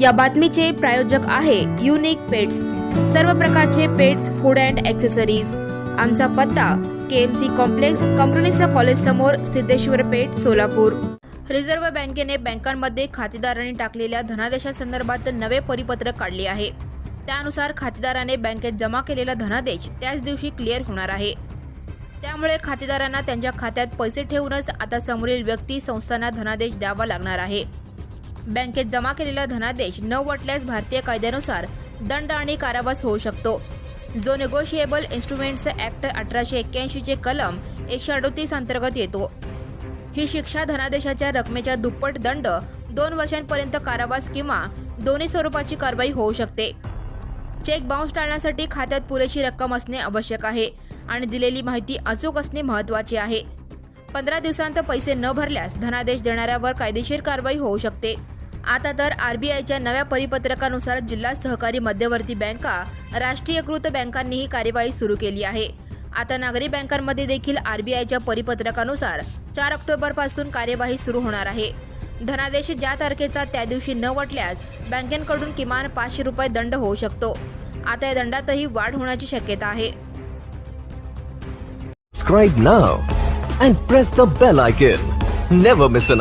या बातमीचे प्रायोजक आहे युनिक पेट्स सर्व प्रकारचे पेट्स फूड अँड ॲक्सेसरीज आमचा पत्ता के एम सी कॉम्प्लेक्स कंपनीचा कॉलेज समोर सिद्धेश्वर पेठ सोलापूर. रिझर्व्ह बँकेने बँकांमध्ये खातेदारांनी टाकलेल्या धनादेशासंदर्भात नवे परिपत्रक काढले आहे. त्यानुसार खातेदाराने बँकेत जमा केलेला धनादेश त्याच दिवशी क्लिअर होणार आहे. त्यामुळे खातेदारांना त्यांच्या खात्यात पैसे ठेवूनच आता समोरील व्यक्ती संस्थांना धनादेश द्यावा लागणार आहे. बँकेत जमा केलेला धनादेश न वटल्यास भारतीय कायद्यानुसार दंड आणि कारावास होऊ शकतो. जो नेगोशिएबल इन्स्ट्रुमेंट्स ॲक्ट अठराशे एक्क्याऐंशीचे कलम एकशे अडोतीस अंतर्गत येतो. ही शिक्षा धनादेशाच्या रकमेच्या दुप्पट दंड दोन वर्षांपर्यंत कारावास किंवा दोन्ही स्वरूपाची कारवाई होऊ शकते. चेक बाउन्स टाळण्यासाठी खात्यात पुरेशी रक्कम असणे आवश्यक आहे आणि दिलेली माहिती अचूक असणे महत्त्वाचे आहे. पंधरा दिवसांत पैसे न भरल्यास धनादेश देणाऱ्यावर कायदेशीर कारवाई होऊ शकते. आता तर आरबीआयच्या नव्या परिपत्रकानुसार जिल्हा सहकारी मध्यवर्ती बँका राष्ट्रीयकृत बँकांनी ही कार्यवाही सुरू केली आहे. आता नागरी बँकांमध्ये देखील आरबीआयच्या परिपत्रकानुसार चार ऑक्टोबरपासून कार्यवाही सुरू होणार आहे. धनादेश ज्या तारखेचा त्या दिवशी न वटल्यास बँकेकडून किमान पाचशे रुपये दंड होऊ शकतो. आता या दंडातही वाढ होण्याची शक्यता आहे. Subscribe now and press the bell icon. Never miss an